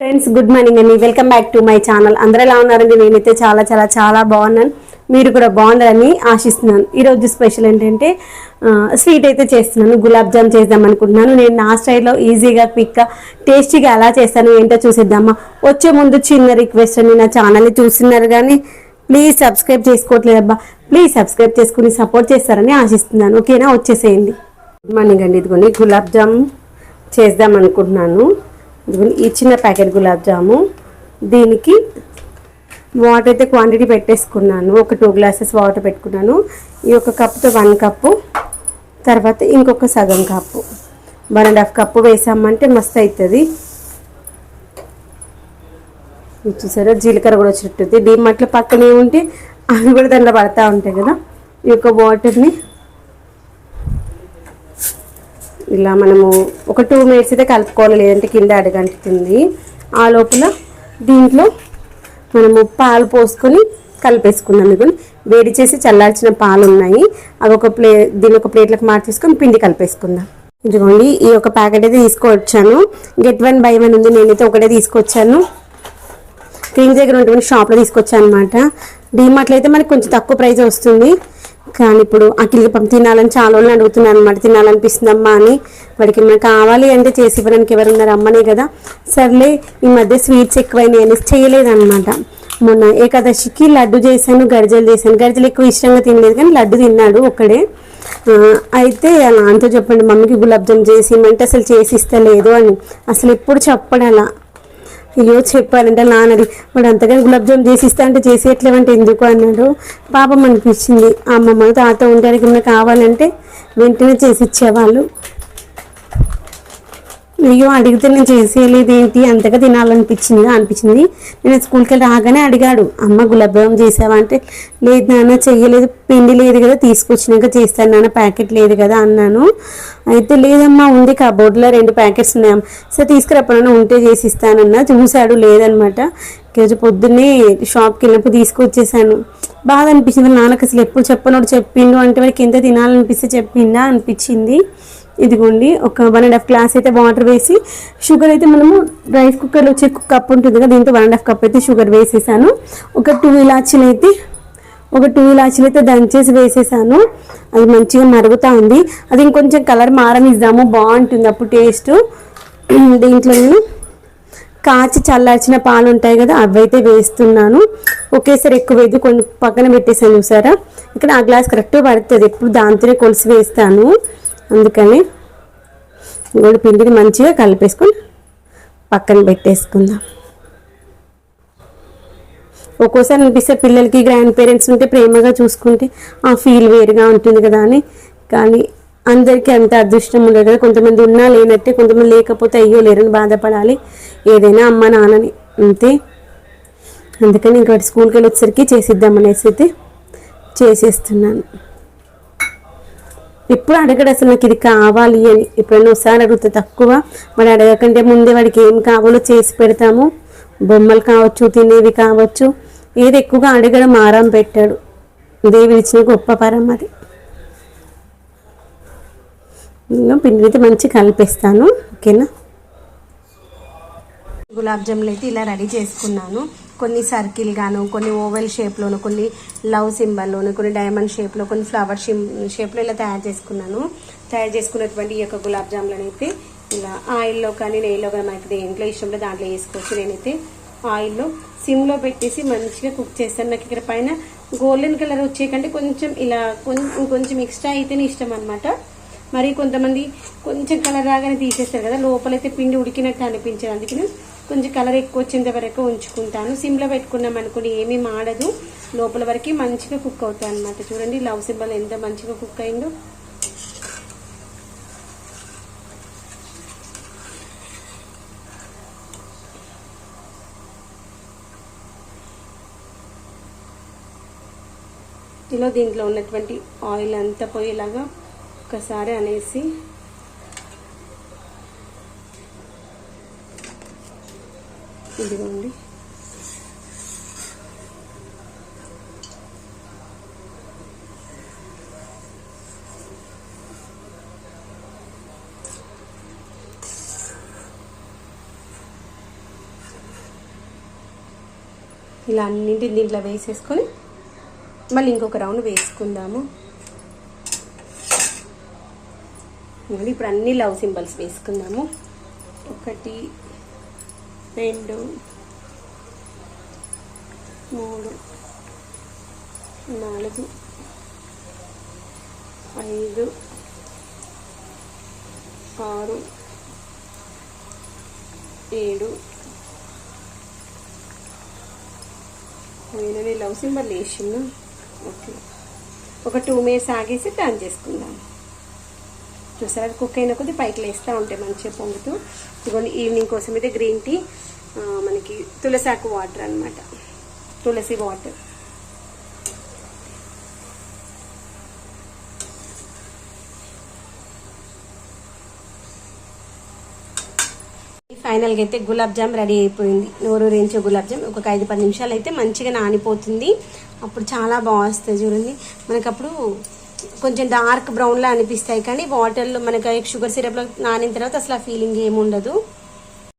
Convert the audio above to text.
Friends good morning అండి welcome back to my channel అందరూ ఎలా ఉన్నారండి? నేనైతే చాలా చాలా చాలా బాగున్నాను. మీరు కూడా బాగుండాలని ఆశిస్తున్నాను. ఈరోజు స్పెషల్ ఏంటంటే స్వీట్ అయితే చేస్తున్నాను. గులాబ్ జామ్ చేద్దాం అనుకుంటున్నాను. నేను నా స్టైల్లో ఈజీగా క్విక్గా టేస్టీగా ఎలా చేస్తాను ఏంటో చూసేద్దామా. వచ్చే ముందు చిన్న రిక్వెస్ట్ అండి. నా ఛానల్ని చూస్తున్నారు కానీ ప్లీజ్ సబ్స్క్రైబ్ చేసుకోవట్లేదబ్బా. ప్లీజ్ సబ్స్క్రైబ్ చేసుకుని సపోర్ట్ చేస్తారని ఆశిస్తున్నాను. ఓకేనా? వచ్చేసేయండి. గుడ్ మార్నింగ్ అండి. ఇదిగోండి గులాబ్ జామ్ చేద్దాం అనుకుంటున్నాను. ఈ చిన్న ప్యాకెట్ గులాబ్ జాము. దీనికి వాటర్ అయితే క్వాంటిటీ పెట్టేసుకున్నాను. ఒక టూ గ్లాసెస్ వాటర్ పెట్టుకున్నాను. ఈ ఒక కప్తో వన్ కప్పు. తర్వాత ఇంకొక సగం cup. One and half cup వేసామంటే మస్తు అవుతుంది చూసారా? జీలకర్ర కూడా వచ్చినట్టుంది. డీమార్ట్లో పక్కనే ఉంటే అవి కూడా దాంట్లో పడతా ఉంటాయి కదా. ఈ యొక్క వాటర్ని ఇలా మనము ఒక టూ మినిట్స్ అయితే కలుపుకోవాలి లేదంటే కింద అడగంటుతుంది ఆ లోపల దీంట్లో మనము పాలు పోసుకొని కలిపేసుకున్నాం ఇదిగోండి వేడి చేసి చల్లార్చిన పాలు ఉన్నాయి అవి ఒక ప్లే దీని ఒక ప్లేట్లకు మార్చేసుకొని పిండి కలిపేసుకుందాం. ఇదిగోండి ఈ ఒక ప్యాకెట్ అయితే తీసుకొచ్చాను. గెట్ వన్ బై వన్ ఉంది నేనైతే ఒకటే తీసుకొచ్చాను. క్రీమ్ దగ్గర ఉంటుంది షాప్లో తీసుకొచ్చాను అనమాట డీమార్ట్లో అయితే మనకి కొంచెం తక్కువ ప్రైస్ వస్తుంది. కానీ ఇప్పుడు అఖిల్కి పంప తినాలని చాలా రోజులు అడుగుతున్నాను అనమాట తినాలనిపిస్తుందమ్మా అని. వాడికి మనకు కావాలి అంటే చేసి ఇవ్వడానికి ఎవరు ఉన్నారు అమ్మనే కదా. సర్లే ఈ మధ్య స్వీట్స్ ఎక్కువైనాయి అనేసి చేయలేదన్నమాట. మొన్న ఏకాదశికి లడ్డు చేశాను గరిజలు చేశాను. గరిజలు ఎక్కువ ఇష్టంగా తినలేదు కానీ లడ్డు తిన్నాడు ఒక్కడే. అయితే అలా అంతా చెప్పండి మమ్మీకి గులాబ్ జామ్ చేసి ఇమ్మంటే అసలు చేసి ఇస్తలేదు అని. అసలు ఎప్పుడు చెప్పడు అలా. అయ్యో చెప్పారంటే నాన్నది వాడు అంతగా గులాబ్ జామ్ చేసి ఇస్తా అంటే చేసేట్లేవంటే ఎందుకు అన్నాడు. పాపం అనిపించింది. అమ్మమ్మ తాత ఉండడానికి ఏమైనా కావాలంటే వెంటనే చేసి ఇచ్చేవాళ్ళు. అయ్యో అడిగితే నేను చేసేయలేదు ఏంటి? అంతగా తినాలనిపించింది అనిపించింది. నేను స్కూల్కి వెళ్ళి రాగానే అడిగాడు. అమ్మ గులాబ్జామ్ చేసావా? అంటే లేదు నాన్న చెయ్యలేదు. పిండి లేదు కదా తీసుకొచ్చినాక చేస్తాను నాన్న ప్యాకెట్ లేదు కదా అన్నాను. అయితే లేదమ్మా ఉంది కబోర్డ్లో రెండు ప్యాకెట్స్ ఉన్నాయమ్మ సరే తీసుకురాపన్నా ఉంటే చేసి ఇస్తానన్నా చూశాడు లేదనమాట. రోజు పొద్దున్నే షాప్కి వెళ్ళినప్పుడు తీసుకొచ్చేసాను. బాధ అనిపించింది. నాన్నకి అసలు ఎప్పుడు చెప్పనోడు చెప్పిండు అంటే వాడికి ఎంత తినాలనిపిస్తే చెప్పిందా అనిపించింది. ఇదిగోండి ఒక వన్ అండ్ హాఫ్ గ్లాస్ అయితే వాటర్ వేసి షుగర్ అయితే మనము రైస్ కుక్కర్లో వచ్చే కప్ ఉంటుంది కదా దీంతో వన్ అండ్ హాఫ్ కప్ అయితే షుగర్ వేసేసాను. ఒక టూ ఇలాచీలు అయితే ఒక టూ ఇలాచీలు అయితే దంచేసి వేసేసాను. అది మంచిగా మరుగుతూ ఉంది. అది ఇంకొంచెం కలర్ మారనిద్దాము బాగుంటుంది అప్పుడు టేస్ట్ దీంట్లో నేను కాచి చల్లార్చిన పాలు ఉంటాయి కదా అవైతే వేస్తున్నాను. ఒకేసారి ఎక్కువ వేది కొన్ని పక్కన పెట్టేసాను చూసారా? ఇక్కడ ఆ గ్లాస్ కరెక్ట్గా పడుతుంది ఎప్పుడు దాంతోనే కొలిసి వేస్తాను. అందుకని గోడు పిండిని మంచిగా కలిపేసుకొని పక్కన పెట్టేసుకుందాం. ఒక్కోసారి అనిపిస్తే పిల్లలకి గ్రాండ్ పేరెంట్స్ ఉంటే ప్రేమగా చూసుకుంటే ఆ ఫీల్ వేరుగా ఉంటుంది కదా అని. కానీ అందరికీ అంత అదృష్టం ఉండదు కదా. కొంతమంది ఉన్నా లేనట్టే కొంతమంది లేకపోతే అయ్యో లేరని బాధపడాలి. ఏదైనా అమ్మ నాన్నని అంతే. అందుకని ఇంకోటి స్కూల్కి వెళ్ళేసరికి వచ్చేసరికి చేసిద్దామనేసి అయితే చేసేస్తున్నాను. ఎప్పుడు అడగడు అసలు నాకు ఇది కావాలి అని. ఎప్పుడైనా ఒకసారి అడుగుతా తక్కువ. మరి అడగకంటే ముందే వాడికి ఏం కావాలో చేసి పెడతాము. బొమ్మలు కావచ్చు తినేవి కావచ్చు. ఏది ఎక్కువగా అడగడం ఆరాం పెట్టాడు. దేవుడు ఇచ్చిన గొప్ప పరం అది. ఇంకా పిండి అయితే మంచి కలిపేస్తాను. ఓకేనా? గులాబ్ జాములు అయితే ఇలా రెడీ చేసుకున్నాను. కొన్ని సర్కిల్ గాను కొన్ని ఓవెల్ షేప్లోను కొన్ని లవ్ సింబల్లోను కొన్ని డైమండ్ షేప్లో కొన్ని ఫ్లవర్ షేప్లో ఇలా తయారు చేసుకున్నాను. తయారు చేసుకున్నటువంటి ఈ యొక్క గులాబ్ జాములను అయితే ఇలా ఆయిల్లో కానీ నెయ్యిలో కానీ మనకి దేంట్లో ఇష్టంలో దాంట్లో వేసుకోవచ్చు. నేనైతే ఆయిల్లో సిమ్లో పెట్టేసి మంచిగా కుక్ చేస్తాను. నాకు ఇక్కడ పైన గోల్డెన్ కలర్ వచ్చే కంటే కొంచెం ఇలా కొంచెం కొంచెం ఎక్స్ట్రా అయితేనే ఇష్టం అనమాట మరి కొంతమంది కొంచెం కలర్ రాగానే తీసేస్తారు కదా లోపలైతే పిండి ఉడికినట్టు అనిపించదు. అందుకని కొంచెం కలర్ ఎక్కువ వచ్చేంత వరకు ఉంచుకుంటాను. సిమ్లో పెట్టుకున్నాం అనుకోండి ఏమీ మాడదు. లోపల వరకు మంచిగా కుక్ అవుతాయి అనమాట చూడండి లవ్ సింబల్ ఎంత మంచిగా కుక్ అయిందో. ఇలా దీంట్లో ఉన్నటువంటి ఆయిల్ అంతా పోయేలాగా ఒకసారి అనేసి ఇదిగోండి ఇలా అన్నింటిని దీంట్లో వేసేసుకొని మళ్ళీ ఇంకొక రౌండ్ వేసుకుందాము. మళ్ళీ ఇప్పుడు అన్ని లవ్ సింబల్స్ వేసుకుందాము. ఒకటి రెండు మూడు నాలుగు ఐదు ఆరు ఏడు. నేను లవ్ సింబల్ వేసిండు ఓకే. ఒక టూ మినిట్స్ ఆగేసి టర్న్ చేసుకుందాం. చూసారా? కుక్ అయిన కొద్ది పైకి లేస్తూ ఉంటాయి మంచిగా పొంగుతూ. ఇదిగోండి ఈవినింగ్ కోసం అయితే గ్రీన్ టీ మనకి తులసాకు వాటర్ అన్నమాట. తులసి వాటర్. ఫైనల్గా అయితే గులాబ్ జామ్ రెడీ అయిపోయింది. నోరు రేంచే గులాబ్ జామ్. ఒక ఐదు పది నిమిషాలు అయితే మంచిగా నానిపోతుంది. అప్పుడు చాలా బాగా వస్తాయి చూడండి. మనకు అప్పుడు కొంచెం డార్క్ బ్రౌన్లా అనిపిస్తాయి కానీ వాటర్లో మనకి షుగర్ సిరప్లో నానిన తర్వాత అసలు ఆ ఫీలింగ్ ఏముండదు.